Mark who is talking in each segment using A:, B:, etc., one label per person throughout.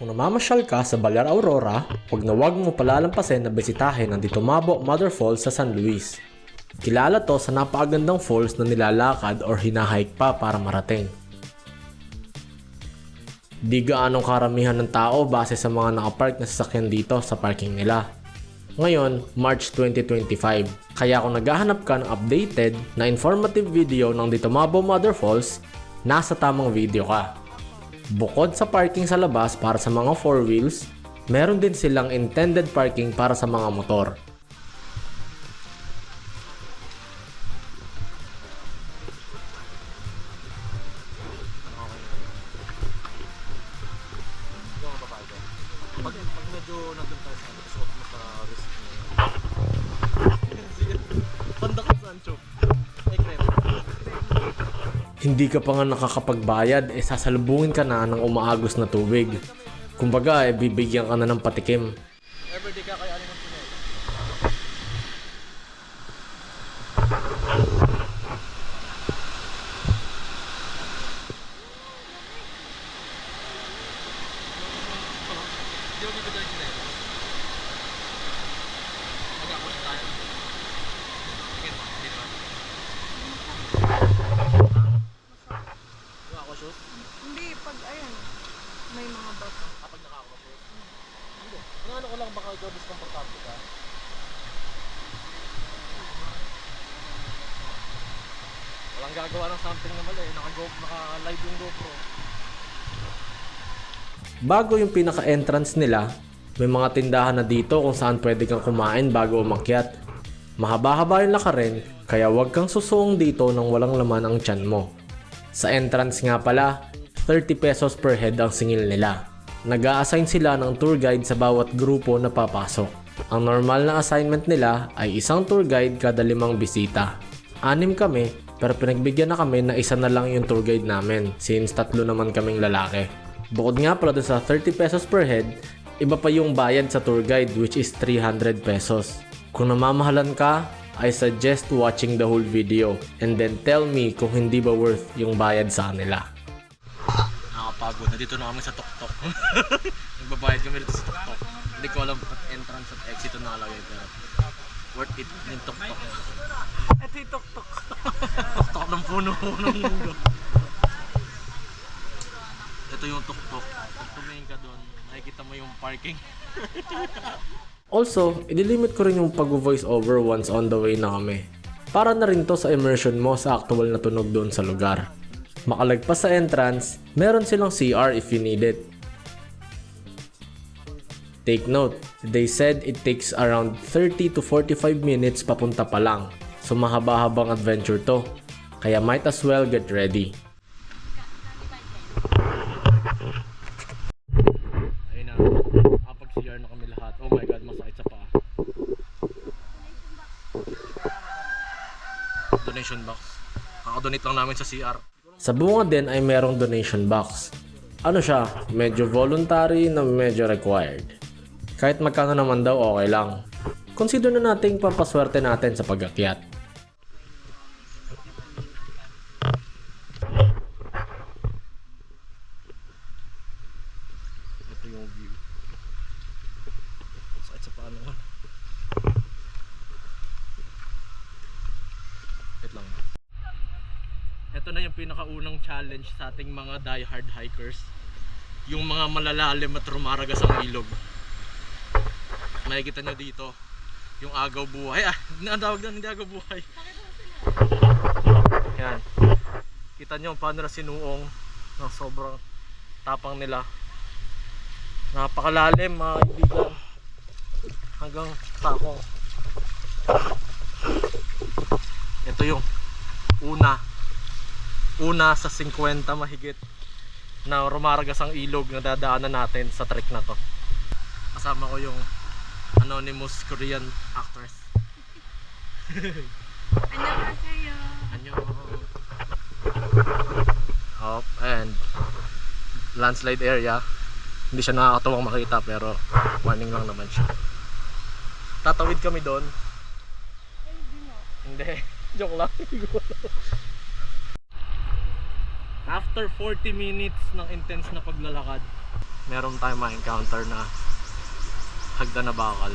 A: Kung namamasyal ka sa Balyar Aurora, huwag na huwag mo palalampasin na bisitahin ang Ditumabo Mother Falls sa San Luis. Kilala to sa napakagandang falls na nilalakad or hinahike pa para marating. Di gaanong karamihan ng tao base sa mga nakapark na sasakyan dito sa parking nila. Ngayon, March 2025. Kaya kung naghahanap ka ng updated na informative video ng Ditumabo Mother Falls, nasa tamang video ka. Bukod sa parking sa labas para sa mga four wheels, meron din silang intended parking para sa mga motor.
B: Pag, medyo nandun tayo sa ano, suot mo sa wrist mo. Banda ka Sancho.
A: Hindi ka pa nga nakakapagbayad, eh sasalubungin ka na ng umaagos na tubig. Kumbaga, eh bibigyan ka na ng patikim.
B: Everyday ka kaya ng tunnel. Hindi mo bibigyan ng tunnel. Mag-akulit tayo. Tingin mo, hindi naman. Wala ako shoes?
C: Hindi, pag ayan, may mga bato.
B: Kapag nakakuha shoes? Hindi. Ang ano ko lang baka gabis komportable ka. Walang gagawa ng something na mali. Naka-live yung GoPro.
A: Bago yung pinaka-entrance nila, may mga tindahan na dito kung saan pwede kang kumain bago umakyat. Mahaba-haba yung lakarin, kaya huwag kang susuong dito nang walang laman ang tiyan mo. Sa entrance nga pala, 30 pesos per head ang singil nila. Nag assign sila ng tour guide sa bawat grupo na papasok. Ang normal na assignment nila ay isang tour guide kada limang bisita. Anim kami, pero pinagbigyan na kami na isa na lang yung tour guide namin since tatlo naman kaming lalaki. Bukod nga pala sa 30 pesos per head, iba pa yung bayad sa tour guide which is 300 pesos. Kung namamahalan ka, I suggest watching the whole video and then tell me kung hindi ba worth yung bayad sa kanila.
B: Nakakapagod. Nandito na kami sa tuktok. Nagbabayad kami dito sa tuktok. Hindi ko alam kung entrance at exit na nakalagay pero worth it yung tuktok.
C: Ito yung tok-tok.
B: Tuktok ng puno-puno ng mundo. Ito yung tuktok. Pag tumingin ka doon, nakikita mo yung parking.
A: Also, ililimit ko rin yung pag-voice over once on the way na kami. Para na rin to sa immersion mo sa actual na tunog doon sa lugar. Makalagpas sa entrance, meron silang CR if you need it. Take note, they said it takes around 30 to 45 minutes papunta pa lang. So mahaba-habang adventure to. Kaya might as well get ready.
B: Ayun na. Kapag CR na kami lahat. Oh my god, masakit sa paa. Donation box. Kakadonate lang namin sa CR.
A: Sa bunga din ay merong donation box. Ano siya, medyo voluntary na medyo required. Kahit magkano naman daw okay lang. Consider na nating pampaswerte natin sa pag-akyat.
B: Ito yung view. Sakit sa paa naman. Wait lang. Ito na yung pinakaunang challenge sa ating mga die-hard hikers. Yung mga malalalim at rumaragas ang ilog. Makikita nyo dito, yung agaw buhay. Ah, ang tawag hindi agaw buhay. Yan. Kita nyo paano na sinuong ng sobrang tapang nila. Napakalalim mga kaibigan. Hanggang takong. Ito yung una. Una sa 50 mahigit na rumaragas ang ilog na dadaanan natin sa trek na to. Kasama ko yung anonymous Korean actors.
C: Annyeonghaseyo.
B: Anyo. Oh, and landslide area. Hindi siya nakakatuwang makita pero warning lang naman siya. Tatawid kami doon. Hindi. Joke lang. After 40 minutes ng intense na paglalakad, meron tayong ma-encounter na hagda na bakal.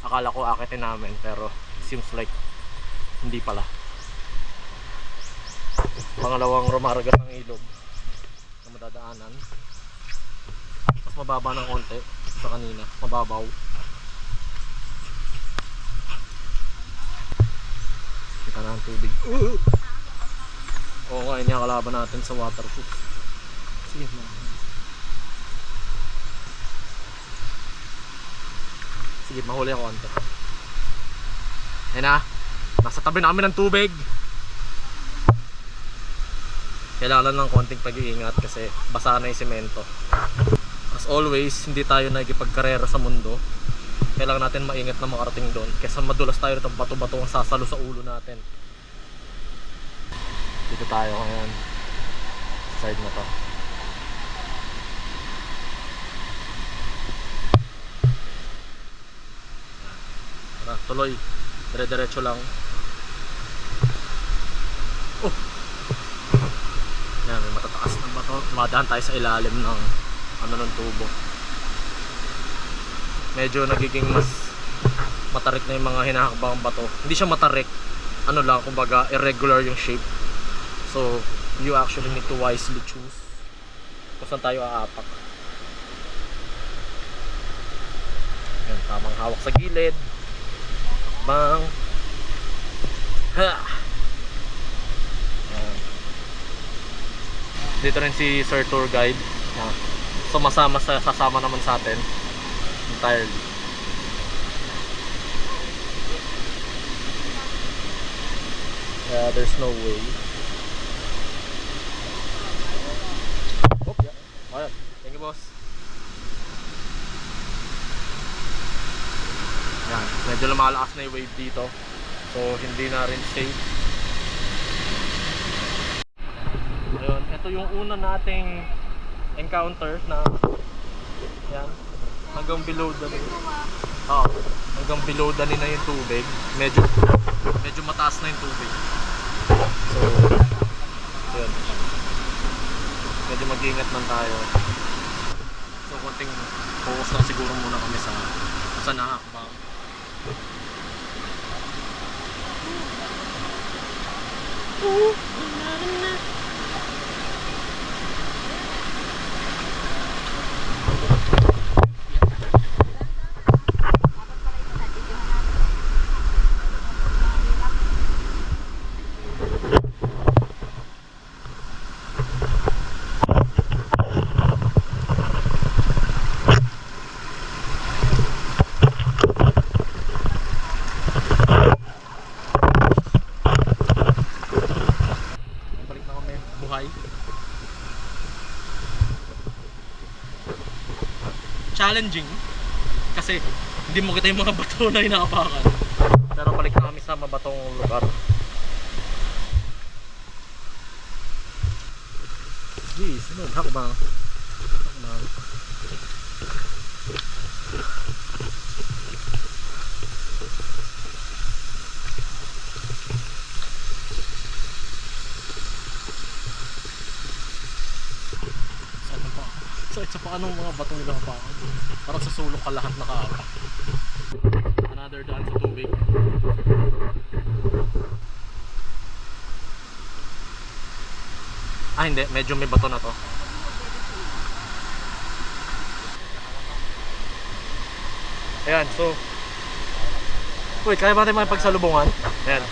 B: Akala ko akitin namin pero seems like hindi pala. Pangalawang rumaragas ng ilog na madadaanan. Mas mababa ng konti sa kanina. Mababaw. Kita na ang tubig. Oo nga, yung kalaban natin sa waterproof. Sige, ma. Sige, mahuli ako konti. Ayun na. Nasa tabi namin ng tubig. Kailangan lang ng konting pag-iingat kasi basa na yung semento. As always, hindi tayo nagipagkarera sa mundo. Kailangan natin maingat na makarating doon. Kesa madulas tayo rito bato-bato ang sasalo sa ulo natin. Dito tayo ngayon. Side na to. Tara, tuloy. Dire-diretso lang. Oh! Yan, may matataas na bato. Madaan tayo sa ilalim ng ano ng tubo. Medyo nagiging mas matarik na yung mga hinahakbang bato. Hindi siya matarik. Ano lang, kumbaga irregular yung shape. So, you actually need to wisely choose kung saan tayo aapak. Yan, tamang hawak sa gilid. Bang. Ha! Yan. Dito rin si Sir Tour Guide. Yan. So masama sa sasama naman sa atin entirely. Yeah, there's no way. Oh, yeah. Ayan. Thank you, boss. Yan. Medyo lumalakas na yung wave dito. So, hindi na rin safe. Ayun. Ito yung una nating encounter na yan. Hanggang below the Oh, hanggang below the na yung tubig. Medyo medyo mataas na yung tubig. So, yun. Medyo mag-ingat man tayo. Konting focus lang siguro muna kami sa sa nakakbang. Balik na kami buhay. Challenging kasi hindi mo kita yung mga bato na inaapakan. Pero balik na kami sa mabatong lugar. Jeez, ano? Hakbang. Hakbang. Saan pa? Paano mga batong nila pa? Parang sa sulok ka lahat nakaapak. Another daan sa tubig. Ah, hindi. Medyo may bato na to. Ayan, so... Uy, kaya ba natin makipagsalubungan? Ayan.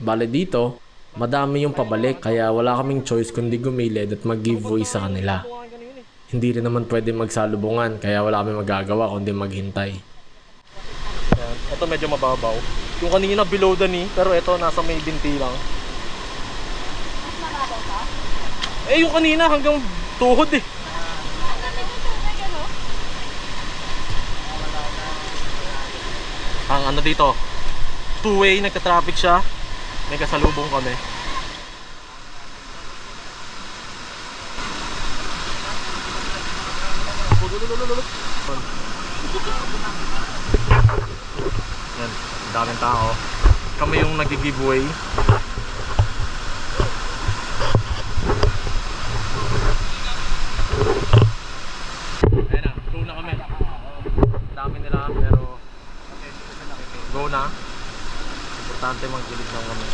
A: Bale dito, madami yung pabalik kaya wala kaming choice kundi gumilid at mag-giveaway sa kanila. Hindi rin naman pwede magsalubungan kaya wala kami magagawa kundi maghintay.
B: Ayan. Ito medyo mababaw. Yung kanina below the knee, pero ito nasa may binti lang. Eh, yung kanina hanggang tuhod eh. Ang ano dito, two-way, nagka-traffic siya. May kasalubong kami. Yan, ang daming tao. Kami yung nag-giveaway. Importante magkilig lang kami.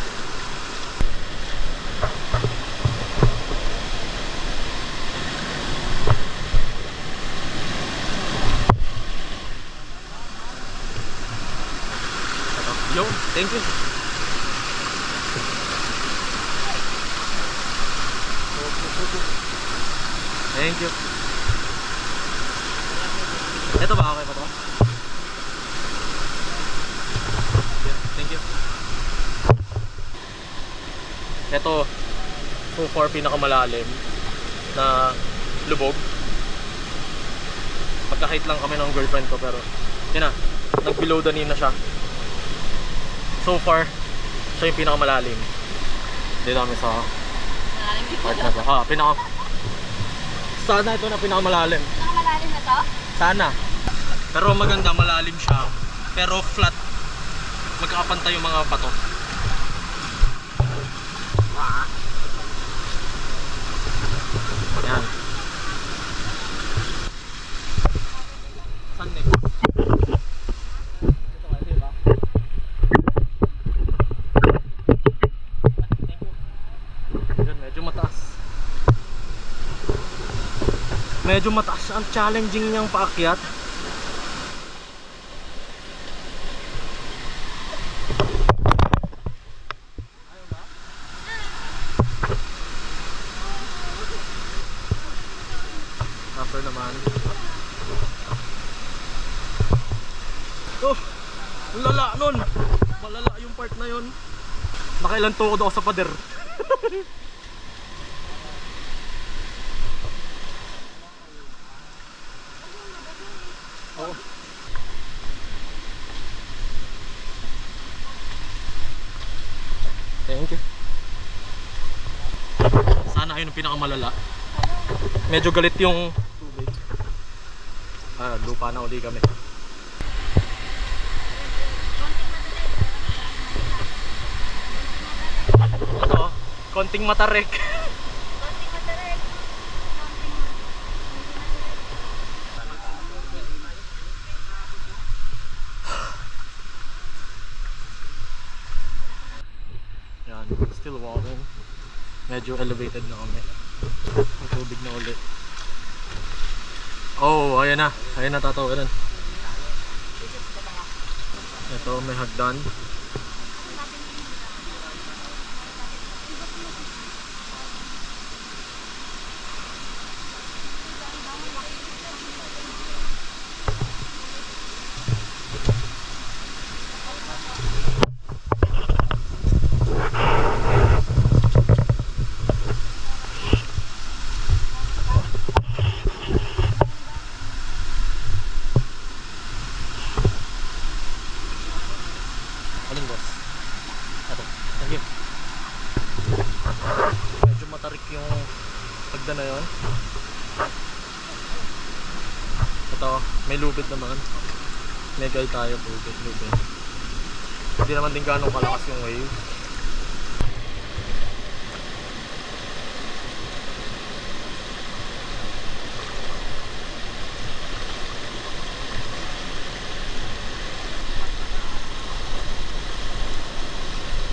B: Ito. Yo, thank you. Thank you. Ito ba? Okay pa to? Yeah, thank you. Ito, so far pinakamalalim na lubog. Magka-height lang kami ng girlfriend ko pero yun na, nag-below the na siya. So far, siya yung pinakamalalim. Dito kami sa part na to. Ah, pinaka... Sana ito na pinakamalalim.
D: Nakamalalim na to?
B: Sana. Pero maganda, malalim siya. Pero flat. Magkakapantay yung mga bato. Yan. Saan next? Dito kayo, diba? Thank you. Yun, medyo mataas. Medyo mataas ang challenging niyang paakyat. After naman. Oh! Lala nun! Malala yung part na yun. Nakailan tukod ako sa pader. Oo. Thank you. Pinakamalala. Medyo galit yung tubig. Ah, lupa na uli kami. Ito, konting matarik.
D: Konting...
B: Yan, still walking. Medyo elevated na kami. Ang tubig na uli. Oh, ayan na. Ayan na tatawaran. Ito, may hagdan. Alin boss? Ito. Thank you. Medyo matarik yung hagdan na yun. Ito, may lubid naman. Guide tayo, lubid, lubid. Hindi naman din ganong kalakas yung wave.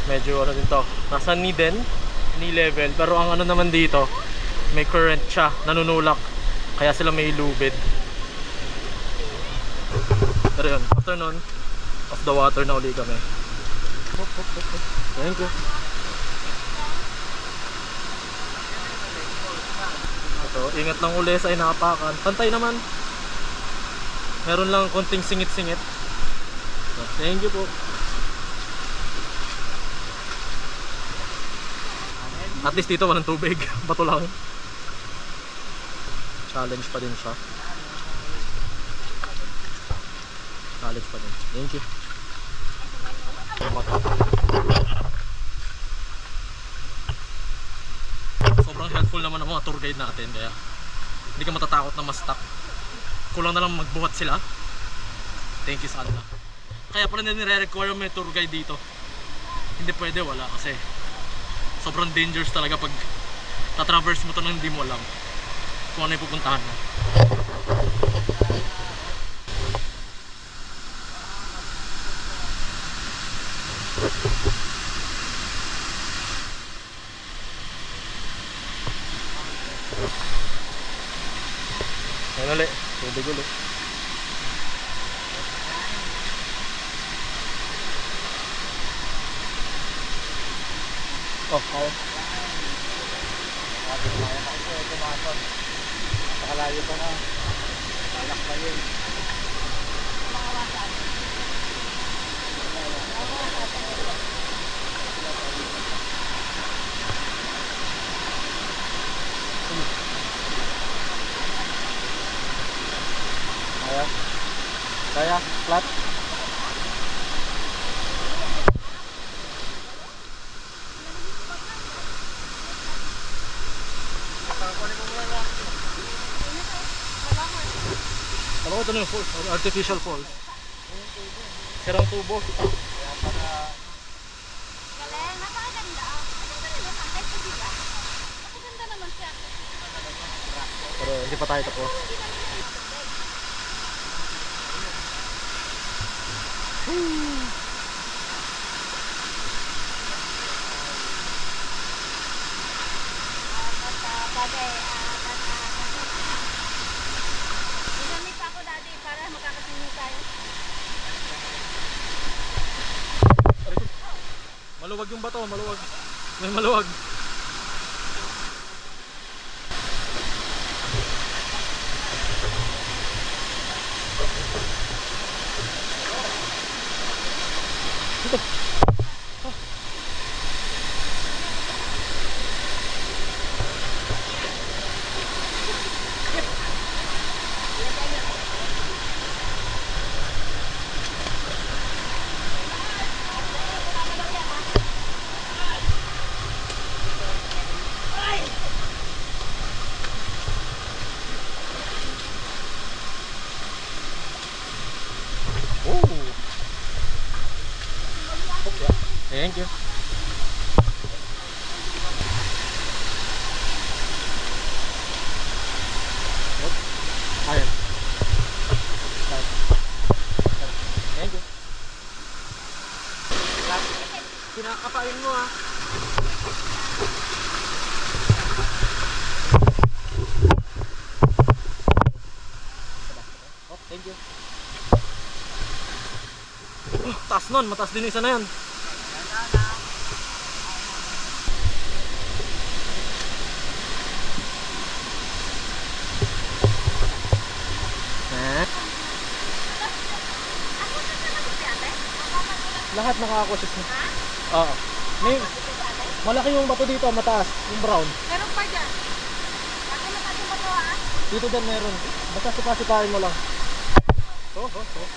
B: medyo ano din to nasa knee din knee level pero ang ano naman dito may current siya nanunulak kaya sila may lubid pero yun after nun. Off the water na uli kami. Thank you. Ito ingat lang uli sa inapakan pantay naman. Meron lang konting singit-singit. Thank you po. At least dito walang tubig. Bato lang. Challenge pa din siya. Challenge pa din. Thank you. Sobrang helpful naman ang mga tour guide natin kaya hindi ka matatakot na ma-stuck. Kulang na lang magbuhat sila. Thank you sa kanila. Kaya pala nire-require may tour guide dito. Hindi pwede wala kasi sobrang dangerous talaga pag tatraverse mo to nang hindi mo alam kung ano yung pupuntahan mo. Kaya, flat. Alam ko ito na yung falls, artificial falls. Sirang tubo.
D: Galing, napakaganda. Maganda ang kahit naman siya.
B: Pero hindi pa tayo tapos.
D: Bagay, Gamit pa ako dati para makakasunod tayo.
B: Maluwag yung bato, maluwag. May maluwag. Oh. Thank you. Oop. Ayan. Ayan. Thank you. Kinakapain mo ah. Oh, thank you. Oh, taas nun, mataas din isa na yan. Eh? Lahat nakakakusis na. Oo. May, malaki yung bato dito, mataas, yung brown.
D: Meron pa dyan. Ako na tayo ba to ah?
B: Dito din meron. Basta sipasikain mo lang. Oh, oh, oh.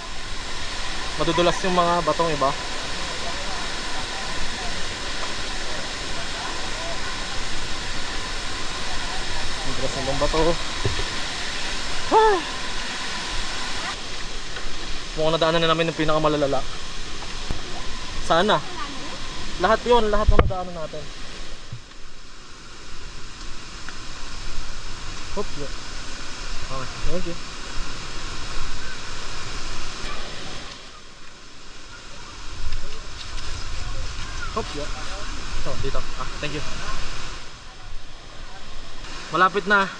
B: Madudulas yung mga batong iba. Madudulas yung mga bato. Ah! Mukhang nadaanan na namin yung pinakamalalala. Sana. Lahat yon lahat ng nadaanan natin. Hop, yeah. Okay, thank you. Hop, yeah. Oh, dito. Ah, thank you. Malapit na.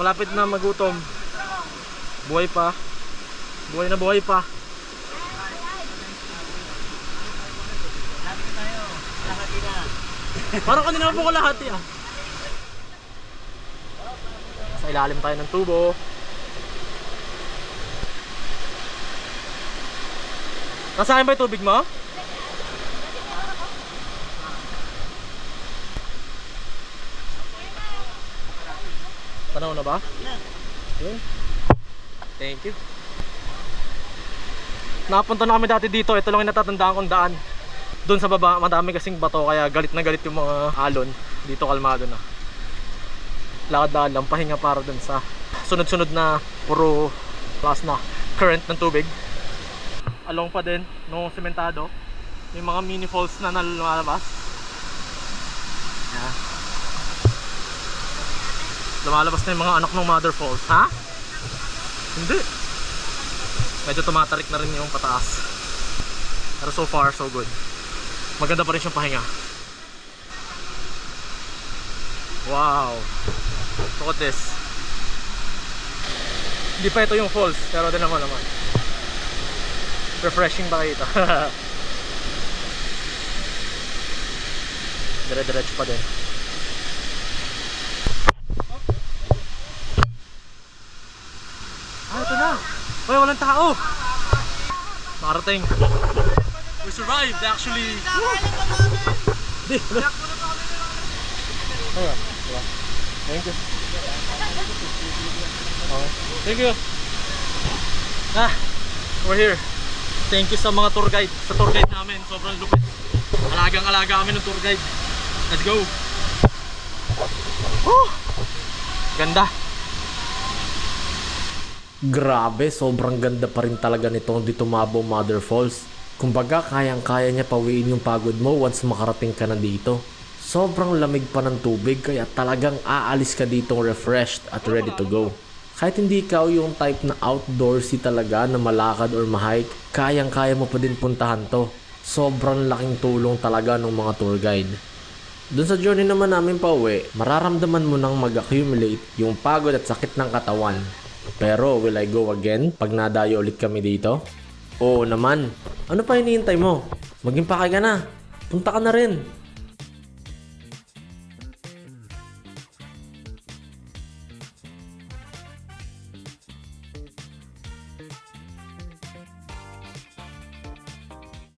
B: Malapit na magutom. Buhay pa. Buhay na buhay pa. Parang kanina po ko lahat ah. Sa ilalim tayo ng tubo. Nasaan ba yung tubig mo? Tanaw na ba? Yun. Thank you. Napunta na kami dati dito. Ito lang yung natatandaan kong daan. Doon sa baba, madami kasing bato. Kaya galit na galit yung mga alon. Dito kalmado na. Lakad lang, pahinga para dun sa sunod-sunod na puro class na current ng tubig. Along pa din, nung sementado. May mga mini falls na nalalabas. Yeah. Lumalabas na yung mga anak ng mother falls. Ha? Hindi. Medyo tumatarik na rin yung pataas. Pero so far, so good. Maganda pa rin siyang pahinga. Wow. Look at this. Hindi pa ito yung falls, pero din naman naman. Refreshing ba ito? Dire-diretso pa din. Ah, ito na! Uy, walang tao! Marating. We survived actually! Di, wala. Ayun? Thank you. Okay. Thank you. Ah, we're here. Thank you sa mga tour guide, sa tour guide namin. Sobrang lupit. Alagang-alaga kami ng tour guide. Let's go. Woo! Ganda.
A: Grabe, sobrang ganda pa rin talaga nitong Ditumabo Mother Falls. Kumbaga, kayang-kaya niya pawiin yung pagod mo once makarating ka na dito. Sobrang lamig pa ng tubig kaya talagang aalis ka ditong refreshed at ready to go. Kahit hindi ikaw yung type na outdoorsy talaga na malakad or mahike, kayang-kaya mo pa din puntahan to. Sobrang laking tulong talaga ng mga tour guide. Doon sa journey naman namin pa uwi, mararamdaman mo nang mag-accumulate yung pagod at sakit ng katawan. Pero will I go again pag nadayo ulit kami dito? Oo naman. Ano pa hinihintay mo? Maging pakay ka na. Punta ka na rin.